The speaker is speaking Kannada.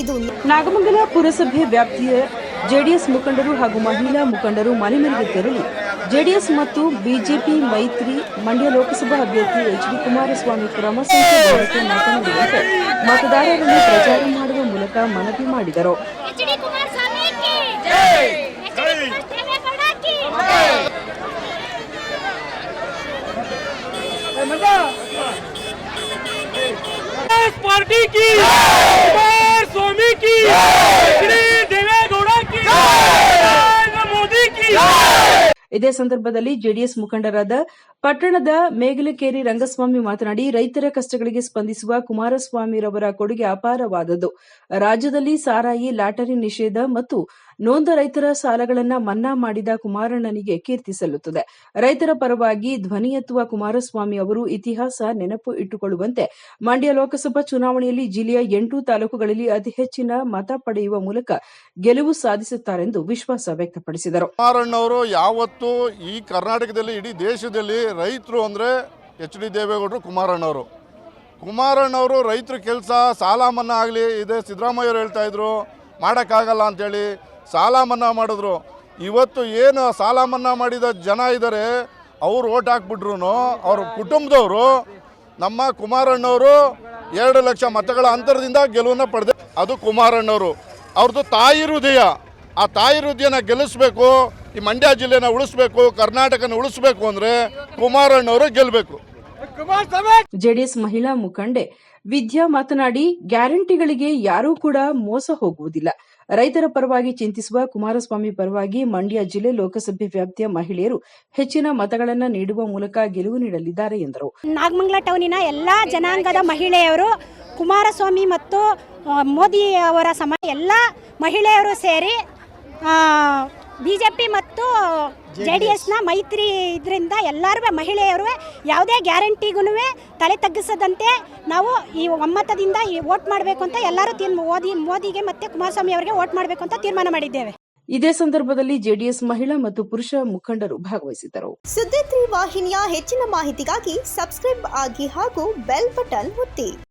ಇದು ನಾಗಮಂಗಲ ಪುರಸಭೆ ವ್ಯಾಪ್ತಿಯ ಜೆಡಿಎಸ್ ಮುಖಂಡರು ಹಾಗೂ ಮಹಿಳಾ ಮುಖಂಡರು ಮನೆ ಮನೆಗೆ ತೆರಳಿ ಜೆಡಿಎಸ್ ಮತ್ತು ಬಿಜೆಪಿ ಮೈತ್ರಿ ಮಂಡ್ಯ ಲೋಕಸಭಾ ಅಭ್ಯರ್ಥಿ ಎಚ್ ಡಿ ಕುಮಾರಸ್ವಾಮಿ ಕ್ರಮ ಸಂಖ್ಯೆ ಬಗ್ಗೆ ಮಾತನಾಡುವಂತೆ ಮತದಾರರನ್ನು ಪ್ರಚಾರ ಮಾಡುವ ಮೂಲಕ ಮನವಿ ಮಾಡಿದರು. पार्टी की ಇದೇ ಸಂದರ್ಭದಲ್ಲಿ ಜೆಡಿಎಸ್ ಮುಖಂಡರಾದ ಪಟ್ಟಣದ ಮೇಗಲಕೇರಿ ರಂಗಸ್ವಾಮಿ ಮಾತನಾಡಿ ರೈತರ ಕಷ್ಟಗಳಿಗೆ ಸ್ಪಂದಿಸುವ ಕುಮಾರಸ್ವಾಮಿರವರ ಕೊಡುಗೆ ಅಪಾರವಾದದ್ದು. ರಾಜ್ಯದಲ್ಲಿ ಸಾರಾಯಿ ಲಾಟರಿ ನಿಷೇಧ ಮತ್ತು ನೊಂದ ರೈತರ ಸಾಲಗಳನ್ನ ಮನ್ನಾ ಮಾಡಿದ ಕುಮಾರಣ್ಣನಿಗೆ ಕೀರ್ತಿ ಸಲ್ಲುತ್ತದೆ. ರೈತರ ಪರವಾಗಿ ಧ್ವನಿ ಎತ್ತುವ ಕುಮಾರಸ್ವಾಮಿ ಅವರು ಇತಿಹಾಸ ನೆನಪು ಇಟ್ಟುಕೊಳ್ಳುವಂತೆ ಮಂಡ್ಯ ಲೋಕಸಭಾ ಚುನಾವಣೆಯಲ್ಲಿ ಜಿಲ್ಲೆಯ ಎಂಟು ತಾಲೂಕುಗಳಲ್ಲಿ ಅತಿ ಹೆಚ್ಚಿನ ಮತ ಪಡೆಯುವ ಮೂಲಕ ಗೆಲುವು ಸಾಧಿಸುತ್ತಾರೆಂದು ವಿಶ್ವಾಸ ವ್ಯಕ್ತಪಡಿಸಿದರು. ಕುಮಾರಣ್ಣವರು ಯಾವತ್ತೂ ಈ ಕರ್ನಾಟಕದಲ್ಲಿ, ಇಡೀ ದೇಶದಲ್ಲಿ ರೈತರು ಅಂದರೆ ಎಚ್ ಡಿ ದೇವೇಗೌಡರು, ಕುಮಾರಣ್ಣವರು. ಕುಮಾರಣ್ಣವರು ರೈತರ ಕೆಲಸ, ಸಾಲ ಮನ್ನಾ ಆಗಲಿ, ಇದೆ ಸಿದ್ದರಾಮಯ್ಯವರು ಹೇಳ್ತಾ ಇದ್ರು ಮಾಡೋಕ್ಕಾಗಲ್ಲ ಅಂಥೇಳಿ ಸಾಲ ಮನ್ನಾ ಮಾಡಿದ್ರು. ಇವತ್ತು ಏನು ಸಾಲ ಮನ್ನಾ ಮಾಡಿದ ಜನ ಇದ್ದಾರೆ ಅವ್ರು ಓಟ್ ಹಾಕ್ಬಿಟ್ರು ಅವ್ರ ಕುಟುಂಬದವರು, ನಮ್ಮ ಕುಮಾರಣ್ಣವರು ಎರಡು ಲಕ್ಷ ಮತಗಳ ಅಂತರದಿಂದ ಗೆಲುವನ್ನು ಪಡೆದ, ಅದು ಕುಮಾರಣ್ಣವರು. ಅವ್ರದ್ದು ತಾಯಿ ಹೃದಯ. ಆ ತಾಯಿ ಹೃದಯನ ಗೆಲ್ಲಿಸ್ಬೇಕು, ಈ ಮಂಡ್ಯ ಜಿಲ್ಲೆನ ಉಳಿಸ್ಬೇಕು, ಕರ್ನಾಟಕನ ಉಳಿಸ್ಬೇಕು ಅಂದರೆ ಕುಮಾರಣ್ಣವರು ಗೆಲ್ಲಬೇಕು ಜೆಡಿಎಸ್ ಮಹಿಳಾ ಮುಖಂಡೆ ವಿದ್ಯಾ ಮಾತನಾಡಿ ಗ್ಯಾರಂಟಿಗಳಿಗೆ ಯಾರೂ ಕೂಡ ಮೋಸ ಹೋಗುವುದಿಲ್ಲ. ರೈತರ ಪರವಾಗಿ ಚಿಂತಿಸುವ ಕುಮಾರಸ್ವಾಮಿ ಪರವಾಗಿ ಮಂಡ್ಯ ಜಿಲ್ಲೆ ಲೋಕಸಭೆ ವ್ಯಾಪ್ತಿಯ ಮಹಿಳೆಯರು ಹೆಚ್ಚಿನ ಮತಗಳನ್ನು ನೀಡುವ ಮೂಲಕ ಗೆಲುವು ನೀಡಲಿದ್ದಾರೆ ಎಂದರು. ನಾಗಮಂಗಲ ಟೌನಿನ ಎಲ್ಲ ಜನಾಂಗದ ಮಹಿಳೆಯರು ಕುಮಾರಸ್ವಾಮಿ ಮತ್ತು ಮೋದಿ ಅವರ ಸಮ ಎಲ್ಲ ಮಹಿಳೆಯರು ಸೇರಿ ಬಿ ಜೆ ಪಿ ಮತ್ತು ಜೆ ಡಿ ಎಸ್ನ ಮೈತ್ರಿ ಇದರಿಂದ ಎಲ್ಲರೂ ಮಹಿಳೆಯರು ಯಾವುದೇ ಗ್ಯಾರಂಟಿಗೂ ತಲೆ ತಗ್ಗಿಸದಂತೆ ನಾವು ಈ ಒಮ್ಮತದಿಂದ ಈ ವೋಟ್ ಮಾಡಬೇಕು ಅಂತ ಎಲ್ಲರೂ ತೀರ್ ಮೋದಿ ಮೋದಿಗೆ ಮತ್ತು ಕುಮಾರಸ್ವಾಮಿ ಅವರಿಗೆ ವೋಟ್ ಮಾಡಬೇಕು ಅಂತ ತೀರ್ಮಾನ ಮಾಡಿದ್ದೇವೆ. ಇದೇ ಸಂದರ್ಭದಲ್ಲಿ ಜೆಡಿಎಸ್ ಮಹಿಳಾ ಮತ್ತು ಪುರುಷ ಮುಖಂಡರು ಭಾಗವಹಿಸಿದ್ದರು. ಸುದ್ದಿ ತ್ರೀ ವಾಹಿನಿಯ ಹೆಚ್ಚಿನ ಮಾಹಿತಿಗಾಗಿ ಸಬ್ಸ್ಕ್ರೈಬ್ ಆಗಿ ಹಾಗೂ ಬೆಲ್ ಬಟನ್ ಒತ್ತಿ.